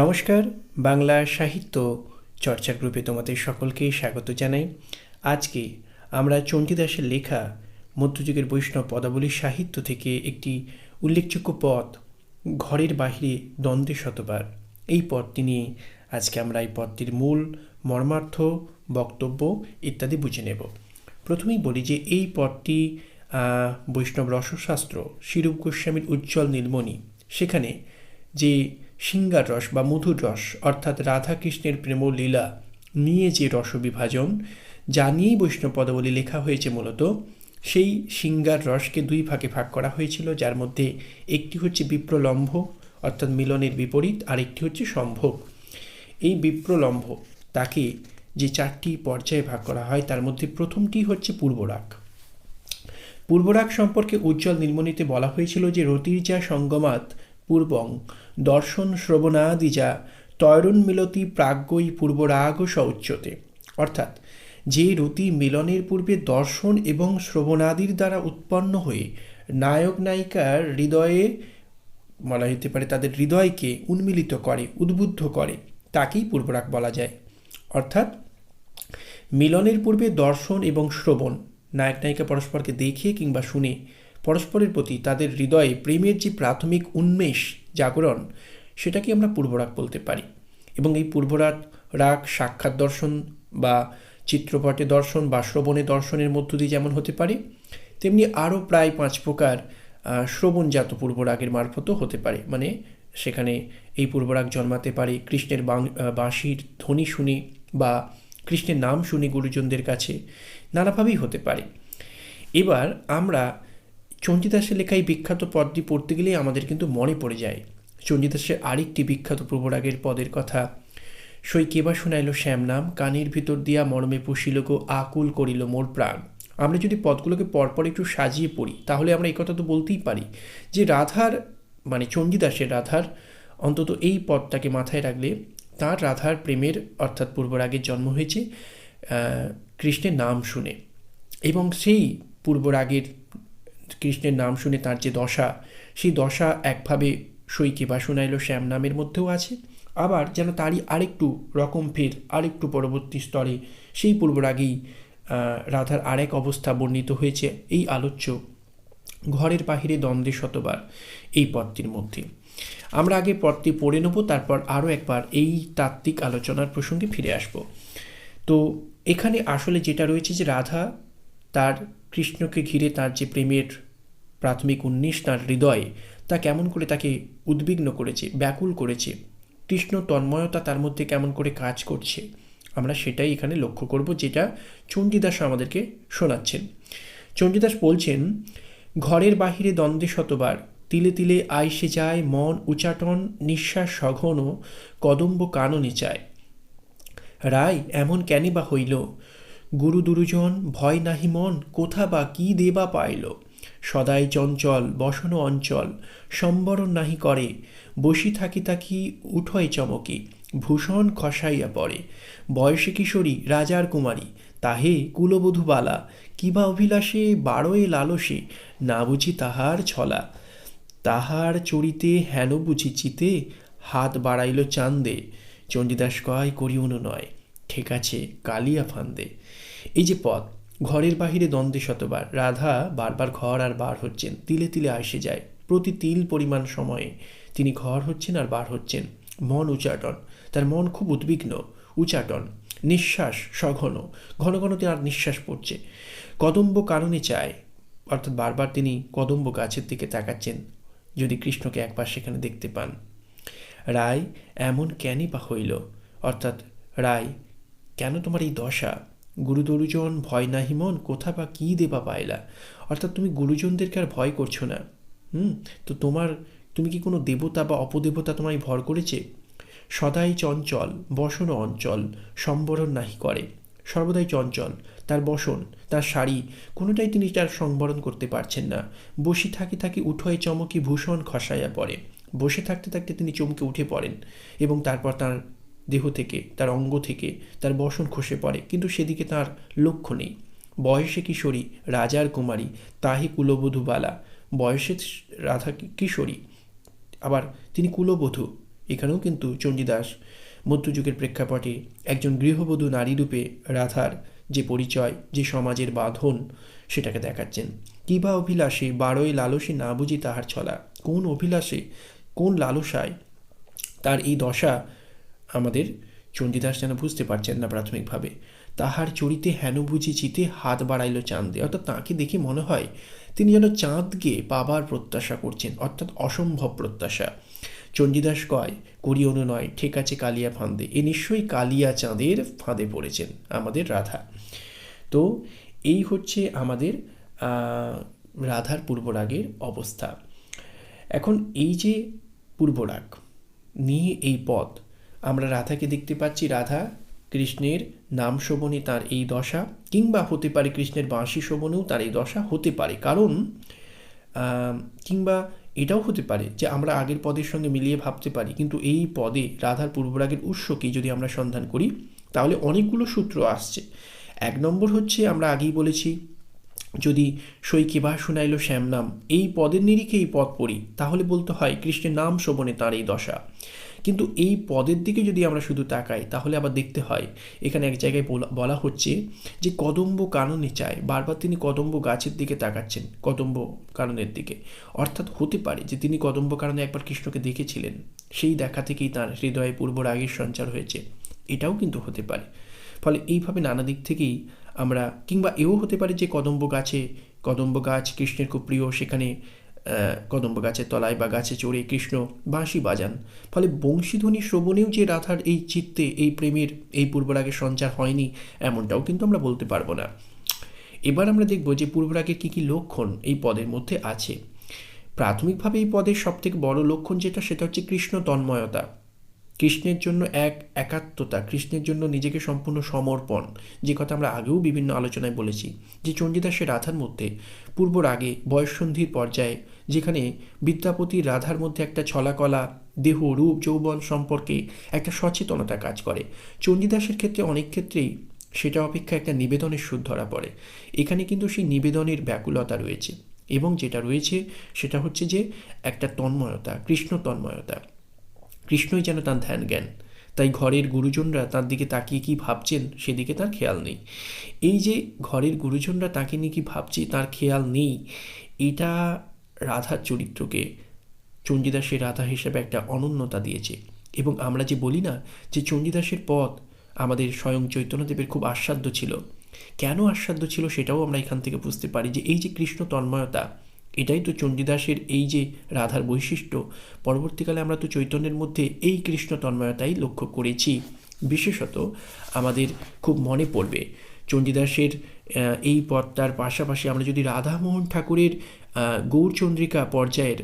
নমস্কার, বাংলা সাহিত্য চর্চা গ্রুপে তোমাদের সকলকে স্বাগত জানাই। আজকে আমরা চণ্ডীদাসের লেখা মধ্যযুগের বৈষ্ণব পদাবলী সাহিত্য থেকে একটি উল্লেখযোগ্য পদ ঘরের বাহিরে দ্বন্দ্বে শতবার। এই পদটি নিয়ে আজকে আমরা এই পদটির মূল মর্মার্থ, বক্তব্য ইত্যাদি বুঝে নেব। প্রথমেই বলি যে এই পদটি বৈষ্ণব রসশাস্ত্র শিরূপ গোস্বামীর উজ্জ্বল নীলমণি সেখানে যে সিঙ্গার রস বা মধুর রস, অর্থাৎ রাধাকৃষ্ণের প্রেম লীলা নিয়ে যে রসবিভাজন, যা নিয়েই বৈষ্ণব পদাবলী লেখা হয়েছে মূলত, সেই সিঙ্গার রসকে দুই ভাগে ভাগ করা হয়েছিল, যার মধ্যে একটি হচ্ছে বিপ্রলম্ভ, অর্থাৎ মিলনের বিপরীত আর একটি হচ্ছে সম্ভোগ। এই বিপ্রলম্ভ, তাকে যে চারটি পর্যায়ে ভাগ করা হয়, তার মধ্যে প্রথমটি হচ্ছে পূর্বরাগ। পূর্বরাগ সম্পর্কে উজ্জ্বল নীলমণিতে বলা হয়েছিল যে রতির্যা সঙ্গমাত পূর্বং, দর্শন শ্রবণাদি যা শ্রবণাদিজা তয়রুন্মিলতি প্রাজ্ঞই পূর্বরাগ সৌচ্যতে। অর্থাৎ, যে রতি মিলনের পূর্বে দর্শন এবং শ্রবণাদির দ্বারা উৎপন্ন হয়ে নায়ক নায়িকার হৃদয়ে, বলা যেতে পারে তাদের হৃদয়কে উন্মিলিত করে, উদ্বুদ্ধ করে, তাকেই পূর্বরাগ বলা যায়। অর্থাৎ, মিলনের পূর্বে দর্শন এবং শ্রবণ নায়ক নায়িকা পরস্পরকে দেখে কিংবা শুনে পরস্পরের প্রতি তাদের হৃদয়ে প্রেমের যে প্রাথমিক উন্মেষ, জাগরণ, সেটাকে আমরা পূর্বরাগ বলতে পারি। এবং এই পূর্বরাগ, রাগ, সাক্ষাৎ দর্শন বা চিত্রপটে দর্শন বা শ্রবণে দর্শনের মধ্য দিয়ে যেমন হতে পারে, তেমনি আরও প্রায় পাঁচ প্রকার শ্রবণজাত পূর্বরাগের মারফতও হতে পারে। মানে সেখানে এই পূর্বরাগ জন্মাতে পারে কৃষ্ণের বাঁশির ধ্বনি শুনে বা কৃষ্ণের নাম শুনে গুরুজনদের কাছে। নানাভাবেই হতে পারে। এবার আমরা চণ্ডীদাসের লেখা এই বিখ্যাত পদটি পড়তে গেলেই আমাদের কিন্তু মনে পড়ে যায়। চণ্ডীদাসের আরেকটি বিখ্যাত পূর্বরাগের পদের কথা। সই কেবা শোনাইল শ্যাম নাম, কানের ভিতর দিয়া মর্মে পুষিল গো, আকুল করিল মোর প্রাণ। আমরা যদি পদগুলোকে পরপর একটু সাজিয়ে পড়ি, তাহলে আমরা এই কথা তো বলতেই পারি যে রাধার মানে চণ্ডীদাসের রাধার অন্তত এই পদটাকে মাথায় রাখলে তার রাধার প্রেমের অর্থাৎ পূর্বরাগের জন্ম হয়েছে। কৃষ্ণের নাম শুনে এবং সেই পূর্বরাগের কৃষ্ণের নাম শুনে তার যে দশা, সেই দশা একভাবে সইকে বা শোনাইল শ্যাম নামের মধ্যেও আছে। আবার যেন তারই আরেকটু রকম ফের, আরেকটু পরবর্তী স্তরে সেই পূর্বরাগেই রাধার আরেক অবস্থা বর্ণিত হয়েছে এই আলোচ্য ঘরের বাহিরে দ্বন্দ্বে শতবার এই পদটির মধ্যে। আমরা আগে পদটি পড়ে নেব, তারপর আরও একবার এই তাত্ত্বিক আলোচনার প্রসঙ্গে ফিরে আসব। তো এখানে আসলে যেটা রয়েছে যে রাধা তার কৃষ্ণকে ঘিরে তার যে প্রেমের প্রাথমিক উন্নিশ তার হৃদয়ে, তা কেমন করে তাকে উদ্বিগ্ন করেছে, ব্যাকুল করেছে, কৃষ্ণ তন্ময়তা তার মধ্যে কেমন করে কাজ করছে, আমরা সেটাই এখানে লক্ষ্য করব, যেটা চণ্ডীদাস আমাদেরকে শোনাচ্ছেন। চণ্ডীদাস বলছেন, ঘরের বাহিরে দ্বন্দ্বে শতবার, তিলে তিলে আইসে যায় মন উচাটন, নিঃশ্বাস সঘন, কদম্ব কাননে চায়। রায় এমন কেন বা হইল? গুরু দুরুজন, ভয় নাহি মন, কোথা বা কি দেবা পাইল? সদাই চঞ্চল, বসন অঞ্চল, সম্বরণ নাহি করে, বসি থাকি থাকি উঠয় চমকে, ভূষণ খসাইয়া পড়ে। বয়সে কিশোরী, রাজার কুমারী, তাহে কুলবধূ বালা, কিবা অভিলাষে বারোয় লালসে, না বুঝি তাহার ছলা। তাহার চড়িতে হেন বুঝি চিতে, হাত বাড়াইল চান্দে চণ্ডীদাস কয় করিউন নয়। ঠিক আছে, কালিয়া ফান্দে। এই যে পথ, ঘরের বাহিরে দ্বন্দ্বে শতবার। রাধা বারবার ঘর আর বার হচ্ছেন, তিলে তিলে আসে যায়। প্রতি তিল পরিমাণ সময়ে তিনি ঘর হচ্ছেন আর বার হচ্ছেন। মন উচাটন, তার মন খুব উদ্বিগ্ন, উচাটন, নিঃশ্বাস সঘন, ঘন ঘন তিনি আর নিঃশ্বাস পড়ছে। কদম্ব কারণে চায়, অর্থাৎ বারবার তিনি কদম্ব গাছের দিকে তাকাচ্ছেন। যদি কৃষ্ণকে একবার সেখানে দেখতে পান। রায় এমন কেনই বা হইল? অর্থাৎ, রায়, কেন তোমার এই দশা? গুরুদরুজন ভয় নাহি মন, কোথা বা কী দেবা পাইলা? অর্থাৎ তুমি গুরুজনদেরকে আর ভয় করছ না। হুম? তো তোমার, তুমি কি কোনো দেবতা বা অপদেবতা তোমায় ভর করেছে? সদাই চঞ্চল, বসন অঞ্চল, সম্বরণ নাহি করে। সর্বদাই চঞ্চল, তার বসন, তার শাড়ি, কোনোটাই তিনি তার সংবরণ করতে পারছেন না। বসি থাকি থাকি উঠোয় চমকি ভূষণ খসাইয়া পড়ে। বসে থাকতে থাকতে তিনি চমকে উঠে পড়েন এবং তারপর তার দেহ থেকে, তার অঙ্গ থেকে তার বসন খসে পড়ে। কিন্তু সেদিকে তার লক্ষ্য নেই। বয়সে কিশোরী, রাজার কুমারী, তাহি কুলবধূ বালা। বয়সের রাধা কিশোরী। আবার তিনি কুলবধূ। এখানেও কিন্তু চণ্ডীদাস মধ্যযুগের প্রেক্ষাপটে একজন গৃহবধূ নারী রূপে রাধার যে পরিচয়, যে সমাজের বাঁধন, সেটাকে দেখাচ্ছেন। কিবা অভিলাষে বারোই লালসে না বুঝি তাহার ছলা? কোন অভিলাষে কোন লালসায় তার এই দশা আমাদের চণ্ডীদাস যেন বুঝতে পারছেন না প্রাথমিকভাবে। তাহার চরিতে হেন বুঝি চিতে হাত বাড়াইল চাঁদে অর্থাৎ তাঁকে দেখে মনে হয় তিনি যেন চাঁদকে পাবার প্রত্যাশা করছেন, অর্থাৎ অসম্ভব প্রত্যাশা। চণ্ডীদাস কয় করিয়নু নয়, ঠিক আছে কালিয়া ফাঁদে এ নিশ্চয়ই কালিয়া চাঁদের ফাঁদে পড়েছেন আমাদের রাধা। তো এই হচ্ছে আমাদের রাধার পূর্বরাগের অবস্থা। এখন এই যে পূর্বরাগ নিয়ে এই পথ। আমরা রাধাকে দেখতে পাচ্ছি রাধা কৃষ্ণের নাম শোভনে তার এই দশা, কিংবা হতে পারে কৃষ্ণের বাঁশি শোভনেও তার এই দশা হতে পারে। কারণ কিংবা এটাও হতে পারে যে আমরা আগের পদের সঙ্গে মিলিয়ে ভাবতে পারি, কিন্তু এই পদে রাধার পূর্বরাগের উৎসকে যদি আমরা সন্ধান করি, তাহলে অনেকগুলো সূত্র আসছে। এক নম্বর হচ্ছে আমরা আগেই বলেছি যদি সই কেবা শুনাইল শ্যামনাম, এই পদের নিরিখে এই পদ পড়ি, তাহলে বলতে হয় কৃষ্ণের নাম শোভনে তার এই দশা। কিন্তু এই পদের দিকে যদি আমরা শুধু তাকাই, তাহলে আবার দেখতে হয়, এখানে এক জায়গায় বলা হচ্ছে যে কদম্ব কাননে চায়, বারবার তিনি কদম্ব গাছের দিকে তাকাচ্ছেন, কদম্ব কারণের দিকে। অর্থাৎ হতে পারে যে তিনি কদম্ব কারণে একবার কৃষ্ণকে দেখেছিলেন, সেই দেখা থেকেই তার হৃদয়ে পূর্ব রাগের সঞ্চার হয়েছে, এটাও কিন্তু হতে পারে। ফলে এইভাবে নানা দিক থেকেই আমরা কিংবা এও হতে পারে যে কদম্ব গাছে, কদম্ব গাছ কৃষ্ণের খুব প্রিয়, সেখানে কদম্ব গাছের তলায় বা গাছে চড়ে কৃষ্ণ বাঁশি বাজান। ফলে বংশীধ্বনি শ্রবণেও যে রাধার এই চিত্তে, এই প্রেমের এই পূর্বরাগের সঞ্চার হয়নি, এমনটাও কিন্তু আমরা বলতে পারব না। এবার আমরা দেখব যে পূর্বরাগের কী কী লক্ষণ এই পদের মধ্যে আছে। প্রাথমিকভাবে এই পদের সবথেকে বড় লক্ষণ যেটা, সেটা হচ্ছে কৃষ্ণ তন্ময়তা। কৃষ্ণের জন্য এক একাত্মতা, কৃষ্ণের জন্য নিজেকে সম্পূর্ণ সমর্পণ, যে কথা আমরা আগেও বিভিন্ন আলোচনায় বলেছি, যে চণ্ডীদাসের রাধার মধ্যে, পূর্ব রাগে, বয়ঃসন্ধির পর্যায়ে, যেখানে বিদ্যাপতি রাধার মধ্যে একটা ছলাকলা, দেহ, রূপ, যৌবন সম্পর্কে একটা সচেতনতা কাজ করে। চণ্ডীদাসের ক্ষেত্রে অনেক ক্ষেত্রেই সেটা অপেক্ষা একটা নিবেদনের সুদ ধরা পড়ে। এখানে কিন্তু সেই নিবেদনের ব্যাকুলতা রয়েছে এবং যেটা রয়েছে সেটা হচ্ছে যে একটা তন্ময়তা, কৃষ্ণ তন্ময়তা। কৃষ্ণই যেন তার ধ্যান জ্ঞান। তাই ঘরের গুরুজনরা তার দিকে তাকিয়ে কি ভাবছেন, সেদিকে তার খেয়াল নেই। এই যে ঘরের গুরুজনরা তাকে নিয়ে কি ভাবছে, তার খেয়াল নেই, এটা রাধার চরিত্রকে, চণ্ডীদাসের রাধা হিসেবে একটা অনন্যতা দিয়েছে। এবং আমরা যে বলি না যে চণ্ডীদাসের পথ আমাদের স্বয়ং চৈতন্যদেবের খুব আস্বাদ্য ছিল। কেন আস্বাদ্য ছিল সেটাও আমরা এখান থেকে বুঝতে পারি যে এই যে কৃষ্ণ তন্ময়তা এটাই তো চণ্ডীদাসের এই যে রাধার বৈশিষ্ট্য। পরবর্তীকালে আমরা তো চৈতন্যের মধ্যে এই কৃষ্ণ তন্ময়তাই লক্ষ্য করেছি। বিশেষত আমাদের খুব মনে পড়বে চণ্ডীদাসের এই পথটার পাশাপাশি আমরা যদি রাধামোহন ঠাকুরের গৌরচন্দ্রিকা পর্যায়ের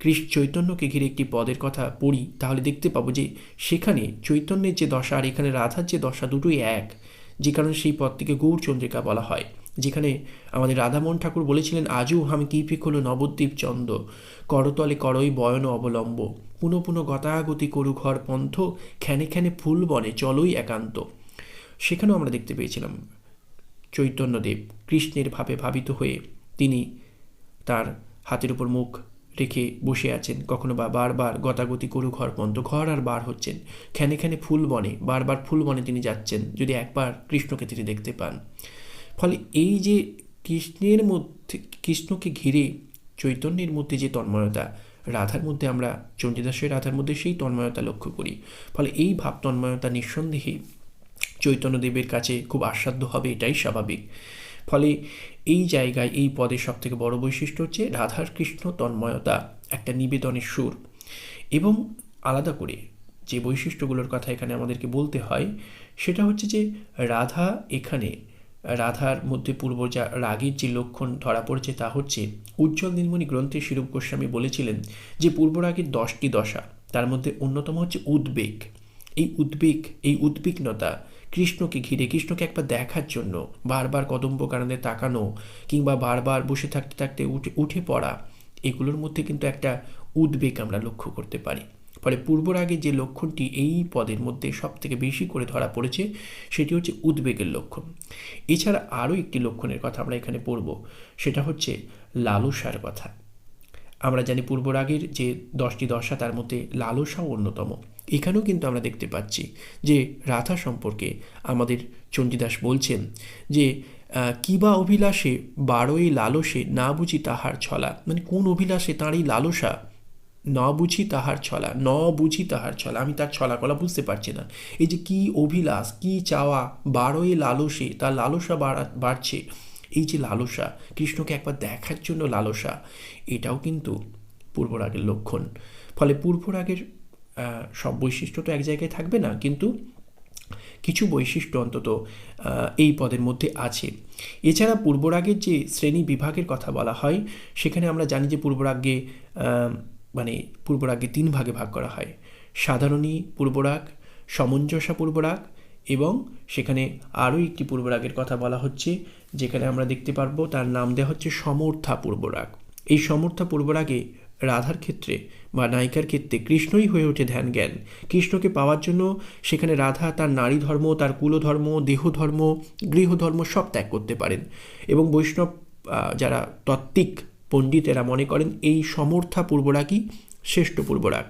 কৃষ্ণ চৈতন্যকে ঘিরে একটি পদের কথা পড়ি, তাহলে দেখতে পাবো যে সেখানে চৈতন্যের যে দশা আর এখানে রাধার যে দশা দুটোই এক। যে কারণে সেই পদটিকে গৌরচন্দ্রিকা বলা হয়। যেখানে আমাদের রাধামোহন ঠাকুর বলেছিলেন, আজও আমি কি হলো নবদ্বীপ চন্দ। করতলে করই বয়ন অবলম্ব। পুনঃ পুনঃ গতাগতি করু ঘর পন্থ। খ্যানে খ্যানে ফুল বনে চলই একান্ত। সেখানেও আমরা দেখতে পেয়েছিলাম চৈতন্যদেব কৃষ্ণের ভাবে ভাবিত হয়ে তিনি তার হাতের উপর মুখ রেখে বসে আছেন। কখনো বা বারবার গতাগতি করু ঘর পন্ত ঘর আর বার হচ্ছেন। খ্যানে খ্যানে ফুল বনে, বারবার ফুল বনে তিনি যাচ্ছেন। যদি একবার কৃষ্ণকে তিনি দেখতে পান। ফলে এই যে কৃষ্ণের মধ্যে, কৃষ্ণকে ঘিরে চৈতন্যের মধ্যে যে তন্ময়তা, রাধার মধ্যে আমরা চণ্ডীদাসের রাধার মধ্যে সেই তন্ময়তা লক্ষ্য করি। ফলে এই ভাব তন্ময়তা নিঃসন্দেহে চৈতন্যদেবের কাছে খুব আস্বাদ্য হবে, এটাই স্বাভাবিক। ফলে এই জায়গায়, এই পদের সবথেকে বড় বৈশিষ্ট্য হচ্ছে রাধার কৃষ্ণ তন্ময়তা একটা নিবেদনের সুর। এবং আলাদা করে যে বৈশিষ্ট্যগুলোর কথা এখানে আমাদেরকে বলতে হয়, সেটা হচ্ছে যে রাধা এখানে রাধার মধ্যে পূর্ব যা রাগের যে লক্ষণ ধরা পড়েছে তা হচ্ছে, উজ্জ্বল নীলমণি গ্রন্থে শিরূপ গোস্বামী বলেছিলেন যে, পূর্ব রাগের দশটি দশা, তার মধ্যে অন্যতম হচ্ছে উদ্বেগ। এই উদ্বেগ, এই উদ্বিগ্নতা কৃষ্ণকে ঘিরে, কৃষ্ণকে একবার দেখার জন্য, বারবার কদম্ব কারণে তাকানো কিংবা বারবার বসে থাকতে থাকতে উঠে উঠে পড়া, এগুলোর মধ্যে কিন্তু একটা উদ্বেগ আমরা লক্ষ্য করতে পারি। ফলে পূর্বরাগে যে লক্ষণটি এই পদের মধ্যে সব থেকে বেশি করে ধরা পড়েছে, সেটি হচ্ছে উদ্বেগের লক্ষণ। এছাড়া আরও একটি লক্ষণের কথা আমরা এখানে পড়ব, সেটা হচ্ছে লালসার কথা। আমরা জানি পূর্বরাগের যে দশটি দশা, তার মধ্যে লালসাও অন্যতম। এখানেও কিন্তু আমরা দেখতে পাচ্ছি যে রাধা সম্পর্কে আমাদের চণ্ডীদাস বলছেন যে কিবা অভিলাষে বারোই লালসে না বুঝি তাহার ছলা। মানে কোন অভিলাষে তাঁর এই লালসা ন বুঝি তাহার ছলা, ন বুঝি তাহার ছলা। আমি তার ছলা কলা বুঝতে পারছি না। এই যে কি অভিলাষ, কি চাওয়া বারোই লালসে, তার লালসা বাড়া বাড়ছে। এই যে লালসা, কৃষ্ণকে একবার দেখার জন্য লালসা, এটাও কিন্তু পূর্বরাগের লক্ষণ। ফলে পূর্বরাগের সব বৈশিষ্ট্য তো এক জায়গায় থাকবে না, কিন্তু কিছু বৈশিষ্ট্য অন্তত এই পদের মধ্যে আছে। এছাড়া পূর্বরাগের যে শ্রেণি বিভাগের কথা বলা হয়, সেখানে আমরা জানি যে পূর্বরাগে মানে পূর্বরাগে তিন ভাগে ভাগ করা হয়। সাধারণী পূর্বরাগ, সমঞ্জসা পূর্বরাগ এবং সেখানে আরও একটি পূর্বরাগের কথা বলা হচ্ছে, যেখানে আমরা দেখতে পারব তার নাম দেওয়া হচ্ছে সমর্থা পূর্বরাগ। এই সমর্থা পূর্বরাগে রাধার ক্ষেত্রে বা নায়িকার ক্ষেত্রে কৃষ্ণই হয়ে ওঠে ধ্যান জ্ঞান কৃষ্ণকে পাওয়ার জন্য সেখানে রাধা তার নারী ধর্ম তার কুলধর্ম, দেহধর্ম, গৃহধর্ম সব ত্যাগ করতে পারেন। এবং বৈষ্ণব যারা তত্ত্বিক পণ্ডিতেরা মনে করেন এই সমর্থা পূর্বরাগই শ্রেষ্ঠ পূর্বরাগ।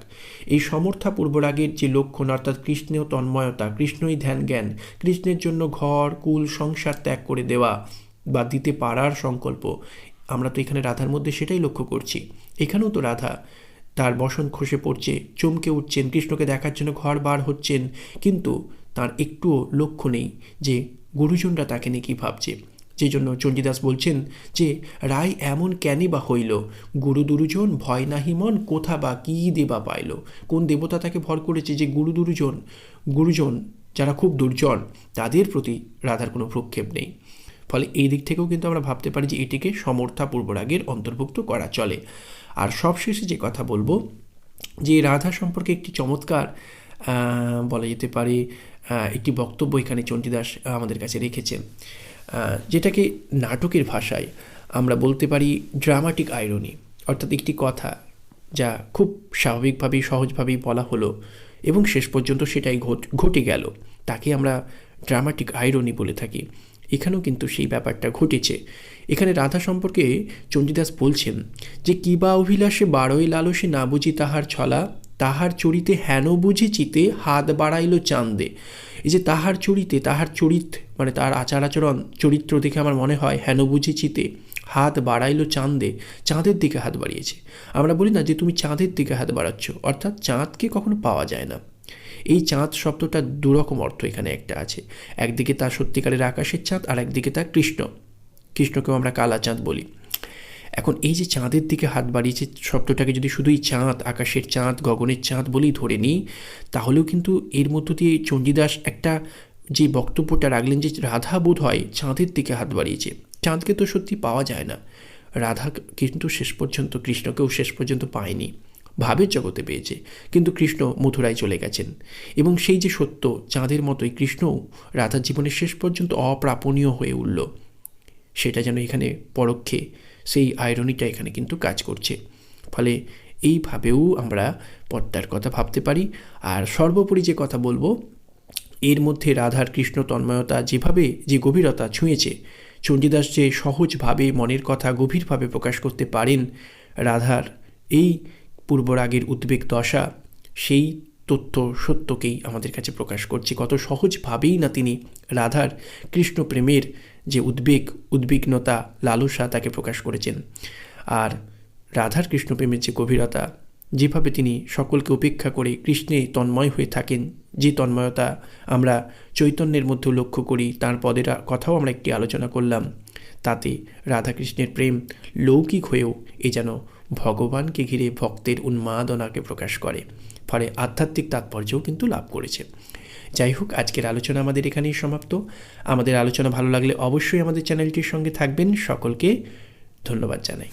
এই সমর্থা পূর্বরাগের যে লক্ষণ, অর্থাৎ কৃষ্ণীয় তন্ময়তা, কৃষ্ণই ধ্যান জ্ঞান, কৃষ্ণের জন্য ঘর, কুল, সংসার ত্যাগ করে দেওয়া বা দিতে পারার সংকল্প, আমরা তো এখানে রাধার মধ্যে সেটাই লক্ষ্য করছি। এখানেও তো রাধা তার বসন খসে পড়ছে, চমকে উঠছেন, কৃষ্ণকে দেখার জন্য ঘর বার হচ্ছেন, কিন্তু তার একটুও লক্ষ্য নেই যে গুরুজনরা তাকে নিয়ে কী ভাবছে। যে জন্য চণ্ডীদাস বলছেন যে, রায় এমন কেনই বা হইল? গুরু দুরুজন ভয় নাহি মন, কোথা বা কী দেবা পাইল? কোন দেবতা তাকে ভর করেছে যে গুরু দুরুজন? গুরুজন যারা খুব দুর্জন, তাদের প্রতি রাধার কোনো ভ্রক্ষেপ নেই। ফলে এই দিক থেকেও কিন্তু আমরা ভাবতে পারি যে, এটিকে সমর্থা পূর্বরাগের অন্তর্ভুক্ত করা চলে। আর সবশেষে যে কথা বলব, যে রাধা সম্পর্কে একটি চমৎকার বলা যেতে পারে একটি বক্তব্য এখানে চণ্ডীদাস আমাদের কাছে রেখেছেন। যেটাকে নাটকের ভাষায় আমরা বলতে পারি ড্রামাটিক আইরনি অর্থাৎ একটি কথা যা খুব স্বাভাবিকভাবেই সহজভাবেই বলা হলো এবং শেষ পর্যন্ত সেটাই ঘটে গেল। তাকে আমরা ড্রামাটিক আইরনি বলে থাকি। এখানেও কিন্তু সেই ব্যাপারটা ঘটেছে। এখানে রাধা সম্পর্কে চণ্ডীদাস বলছেন যে কিবা অভিলাষে বারোই লালসে না বুঝি তাহার ছলা? তাহার চরিতে হেন বুঝি চিতে হাত বাড়াইল চান্দে। এই যে তাহার চরিতে, তাহার চরিত মানে তার আচার আচরণ চরিত্র দেখে আমার মনে হয় হেন বুঝি চিতে হাত বাড়াইলো চাঁদে, চাঁদের দিকে হাত বাড়িয়েছে। আমরা বলি না যে তুমি চাঁদের দিকে হাত বাড়াচ্ছ, অর্থাৎ চাঁদকে কখনো পাওয়া যায় না। এই চাঁদ শব্দটা দুরকম অর্থ এখানে একটা আছে। একদিকে তার সত্যিকারের আকাশের চাঁদ আর একদিকে তার কৃষ্ণ। কৃষ্ণকেও আমরা কালা চাঁদ বলি। এখন এই যে চাঁদের দিকে হাত বাড়িয়েছে শব্দটাকে যদি শুধুই চাঁদ, আকাশের চাঁদ, গগনের চাঁদ বলেই ধরে নিই, তাহলেও কিন্তু এর মধ্য দিয়ে চণ্ডীদাস একটা যে বক্তব্যটা রাখলেন যে রাধা বোধ হয় চাঁদের দিকে হাত বাড়িয়েছে। চাঁদকে তো সত্যি পাওয়া যায় না। রাধা কিন্তু শেষ পর্যন্ত, কৃষ্ণকেও শেষ পর্যন্ত পায়নি। ভাবের জগতে পেয়েছে। কিন্তু কৃষ্ণ মথুরায় চলে গেছেন। এবং সেই যে সত্য, চাঁদের মতোই কৃষ্ণও রাধার জীবনের শেষ পর্যন্ত অপ্রাপণীয় হয়ে উঠল। সেটা যেন এখানে পরোক্ষে সেই আয়রনিটা এখানে কিন্তু কাজ করছে। ফলে এইভাবেও আমরা পর্দার কথা ভাবতে পারি। আর সর্বোপরি যে কথা বলব, এর মধ্যে রাধার কৃষ্ণ তন্ময়তা যেভাবে, যে গভীরতা ছুঁয়েছে, চণ্ডীদাস যে সহজভাবে মনের কথা গভীরভাবে প্রকাশ করতে পারেন, রাধার এই পূর্বরাগের উদ্বেগ দশা, সেই তথ্য সত্যকেই আমাদের কাছে প্রকাশ করছে। কত সহজভাবেই না তিনি রাধার কৃষ্ণ প্রেমের যে উদ্বেগ, উদ্বিগ্নতা, লালসা তাকে প্রকাশ করেছেন। আর রাধার কৃষ্ণপ্রেমের যে গভীরতা, যেভাবে তিনি সকলকে উপেক্ষা করে কৃষ্ণে তন্ময় হয়ে থাকেন, যে তন্ময়তা আমরা চৈতন্যের মধ্যে লক্ষ্য করি, তার পদের কথাও আমরা একটি আলোচনা করলাম, তাতে রাধাকৃষ্ণের প্রেম লৌকিক হয়েও এ যেন ভগবানকে ঘিরে ভক্তের উন্মাদনাকে প্রকাশ করে। ফলে আধ্যাত্মিক তাৎপর্যও কিন্তু লাভ করেছে। যাই হোক, আজকের আলোচনা আমাদের এখানেই সমাপ্ত। আমাদের আলোচনা ভালো লাগলে অবশ্যই আমাদের চ্যানেলটির সঙ্গে থাকবেন। সকলকে ধন্যবাদ জানাই।